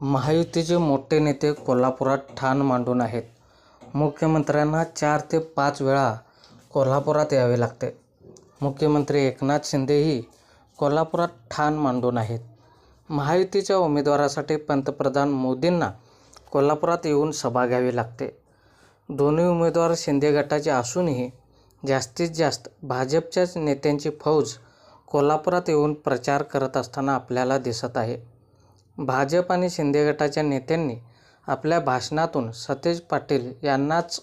महायुतीचे मोठे नेते कोल्हापुरात ठाण मांडून आहेत. मुख्यमंत्र्यांना चार ते पाच वेळा कोल्हापुरात यावे लागते. मुख्यमंत्री एकनाथ शिंदेही कोल्हापुरात ठाण मांडून आहेत. महायुतीच्या उमेदवारासाठी पंतप्रधान मोदींना कोल्हापुरात येऊन सभा घ्यावी लागते. दोन्ही उमेदवार शिंदे गटाचे असूनही जास्तीत जास्त भाजपच्याच नेत्यांची फौज कोल्हापुरात येऊन प्रचार करत असताना आपल्याला दिसत आहे. भाजप आणि शिंदे गटाच्या नेत्यांनी आपल्या भाषणातून सतेज पाटील यांनाच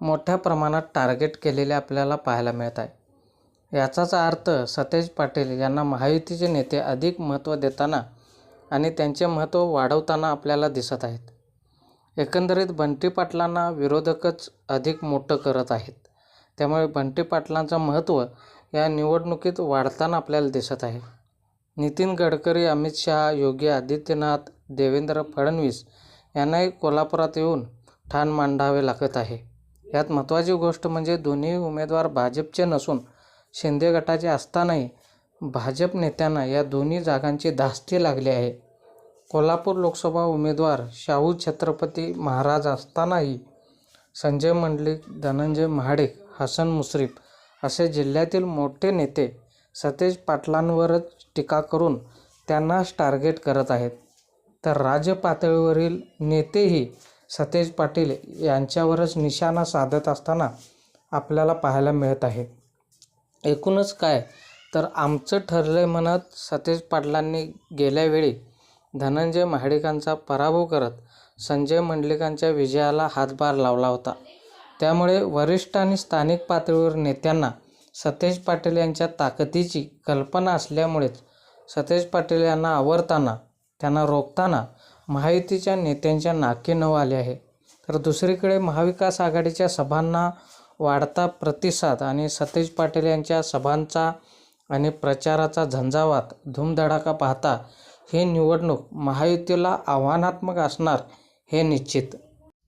मोठ्या प्रमाणात टार्गेट केलेले आपल्याला पाहायला मिळत आहे. याचाच अर्थ सतेज पाटील यांना महायुतीचे नेते अधिक महत्त्व देताना आणि त्यांचे महत्त्व वाढवताना आपल्याला दिसत आहेत. एकंदरीत बंटी पाटलांना विरोधकच अधिक मोठं करत आहेत. त्यामुळे बंटी पाटलांचं महत्त्व या निवडणुकीत वाढताना आपल्याला दिसत आहे. नितीन गडकरी अमित शहा योगी आदित्यनाथ देवेंद्र फडणवीस यांनाही कोल्हापुरात येऊन ठाण मांडावे लागत आहे. यात महत्त्वाची गोष्ट म्हणजे दोन्ही उमेदवार भाजपचे नसून शिंदे गटाचे असतानाही भाजप नेत्यांना या दोन्ही जागांची धास्ती लागली आहे. कोल्हापूर लोकसभा उमेदवार शाहू छत्रपती महाराज असतानाही संजय मंडलिक धनंजय महाडिक हसन मुश्रीफ असे जिल्ह्यातील मोठे नेते सतेज पाटलांवरच टीका करून त्यांनाच टार्गेट करत आहेत. तर राज्य पातळीवरील नेतेही सतेज पाटील यांच्यावरच निशाणा साधत असताना आपल्याला पाहायला मिळत आहे. एकूणच काय? तर आमचं ठरलं म्हणत सतेज पाटलांनी गेल्या वेळी धनंजय महाडिकांचा पराभव करत संजय मंडलिकांच्या विजयाला हातभार लावला होता. त्यामुळे वरिष्ठ आणि स्थानिक पातळीवर नेत्यांना सतेज पाटील यांच्या ताकदीची कल्पना असल्यामुळेच सतेज पाटील यांना आवरताना त्यांना रोखताना महायुतीच्या नेत्यांच्या नाके नऊ आले आहे. तर दुसरीकडे महाविकास आघाडीच्या सभांना वाढता प्रतिसाद आणि सतेज पाटील यांच्या सभांचा आणि प्रचाराचा झंझावात धूमधडाका पाहता ही निवडणूक महायुतीला आव्हानात्मक असणार हे निश्चित.